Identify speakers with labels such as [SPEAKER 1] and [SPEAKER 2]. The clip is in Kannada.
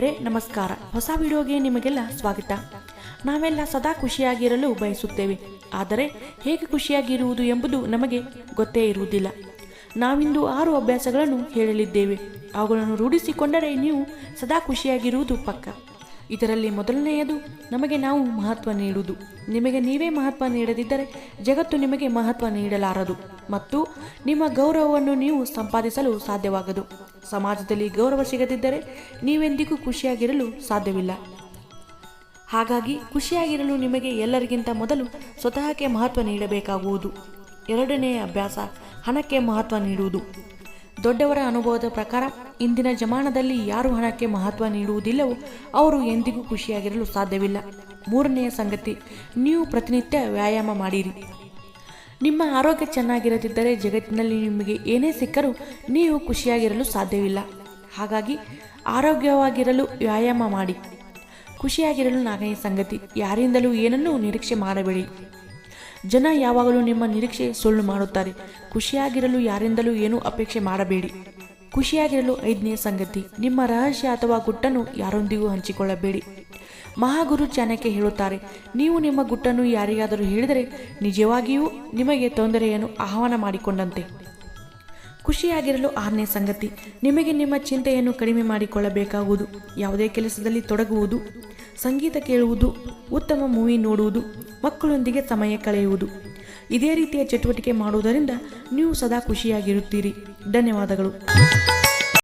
[SPEAKER 1] ನಮಸ್ಕಾರ. ಹೊಸ ವಿಡಿಯೋಗೆ ನಿಮಗೆಲ್ಲ ಸ್ವಾಗತ. ನಾವೆಲ್ಲ ಸದಾ ಖುಷಿಯಾಗಿರಲು ಬಯಸುತ್ತೇವೆ. ಆದರೆ ಹೇಗೆ ಖುಷಿಯಾಗಿರುವುದು ಎಂಬುದು ನಮಗೆ ಗೊತ್ತೇ ಇರುವುದಿಲ್ಲ. ನಾವಿಂದು ಆರು ಅಭ್ಯಾಸಗಳನ್ನು ಹೇಳಲಿದ್ದೇವೆ. ಅವುಗಳನ್ನು ರೂಢಿಸಿಕೊಂಡರೆ ನೀವು ಸದಾ ಖುಷಿಯಾಗಿರುವುದು ಪಕ್ಕ. ಇದರಲ್ಲಿ ಮೊದಲನೆಯದು ನಮಗೆ ನಾವು ಮಹತ್ವ ನೀಡುವುದು. ನಿಮಗೆ ನೀವೇ ಮಹತ್ವ ನೀಡದಿದ್ದರೆ ಜಗತ್ತು ನಿಮಗೆ ಮಹತ್ವ ನೀಡಲಾರದು. ಮತ್ತು ನಿಮ್ಮ ಗೌರವವನ್ನು ನೀವು ಸಂಪಾದಿಸಲು ಸಾಧ್ಯವಾಗದು. ಸಮಾಜದಲ್ಲಿ ಗೌರವ ಸಿಗದಿದ್ದರೆ ನೀವೆಂದಿಗೂ ಖುಷಿಯಾಗಿರಲು ಸಾಧ್ಯವಿಲ್ಲ. ಹಾಗಾಗಿ ಖುಷಿಯಾಗಿರಲು ನಿಮಗೆ ಎಲ್ಲರಿಗಿಂತ ಮೊದಲು ಸ್ವತಃಕ್ಕೆ ಮಹತ್ವ ನೀಡಬೇಕಾಗುವುದು. ಎರಡನೆಯ ಅಭ್ಯಾಸ, ಹಣಕ್ಕೆ ಮಹತ್ವ ನೀಡುವುದು. ದೊಡ್ಡವರ ಅನುಭವದ ಪ್ರಕಾರ ಇಂದಿನ ಜಮಾನದಲ್ಲಿ ಯಾರು ಹಣಕ್ಕೆ ಮಹತ್ವ ನೀಡುವುದಿಲ್ಲವೋ ಅವರು ಎಂದಿಗೂ ಖುಷಿಯಾಗಿರಲು ಸಾಧ್ಯವಿಲ್ಲ. ಮೂರನೆಯ ಸಂಗತಿ, ನೀವು ಪ್ರತಿನಿತ್ಯ ವ್ಯಾಯಾಮ ಮಾಡಿರಿ. ನಿಮ್ಮ ಆರೋಗ್ಯ ಚೆನ್ನಾಗಿರದಿದ್ದರೆ ಜಗತ್ತಿನಲ್ಲಿ ನಿಮಗೆ ಏನೇ ಸಿಕ್ಕರೂ ನೀವು ಖುಷಿಯಾಗಿರಲು ಸಾಧ್ಯವಿಲ್ಲ. ಹಾಗಾಗಿ ಆರೋಗ್ಯವಾಗಿರಲು ವ್ಯಾಯಾಮ ಮಾಡಿ. ಖುಷಿಯಾಗಿರಲು ನಾಲ್ಕನೇ ಸಂಗತಿ. ಯಾರಿಂದಲೂ ಏನನ್ನೂ ನಿರೀಕ್ಷೆ ಮಾಡಬೇಡಿ. ಜನ ಯಾವಾಗಲೂ ನಿಮ್ಮ ನಿರೀಕ್ಷೆ ಸುಳ್ಳು ಮಾಡುತ್ತಾರೆ. ಖುಷಿಯಾಗಿರಲು ಯಾರಿಂದಲೂ ಏನೂ ಅಪೇಕ್ಷೆ ಮಾಡಬೇಡಿ. ಖುಷಿಯಾಗಿರಲು ಐದನೇ ಸಂಗತಿ. ನಿಮ್ಮ ರಹಸ್ಯ ಅಥವಾ ಗುಟ್ಟನ್ನು ಯಾರೊಂದಿಗೂ ಹಂಚಿಕೊಳ್ಳಬೇಡಿ. ಮಹಾಗುರು ಚಾಣಕ್ಯ ಹೇಳುತ್ತಾರೆ, ನೀವು ನಿಮ್ಮ ಗುಟ್ಟನ್ನು ಯಾರಿಗಾದರೂ ಹೇಳಿದರೆ ನಿಜವಾಗಿಯೂ ನಿಮಗೆ ತೊಂದರೆಯನ್ನು ಆಹ್ವಾನ ಮಾಡಿಕೊಂಡಂತೆ. ಖುಷಿಯಾಗಿರಲು ಆರನೇ ಸಂಗತಿ, ನಿಮಗೆ ನಿಮ್ಮ ಚಿಂತೆಯನ್ನು ಕಡಿಮೆ ಮಾಡಿಕೊಳ್ಳಬೇಕಾಗುವುದು, ಯಾವುದೇ ಕೆಲಸದಲ್ಲಿ ತೊಡಗುವುದು, ಸಂಗೀತ ಕೇಳುವುದು, ಉತ್ತಮ ಮೂವಿ ನೋಡುವುದು, ಮಕ್ಕಳೊಂದಿಗೆ ಸಮಯ ಕಳೆಯುವುದು. ಇದೇ ರೀತಿಯ ಚಟುವಟಿಕೆ ಮಾಡುವುದರಿಂದ ನೀವು ಸದಾ ಖುಷಿಯಾಗಿರುತ್ತೀರಿ. ಧನ್ಯವಾದಗಳು.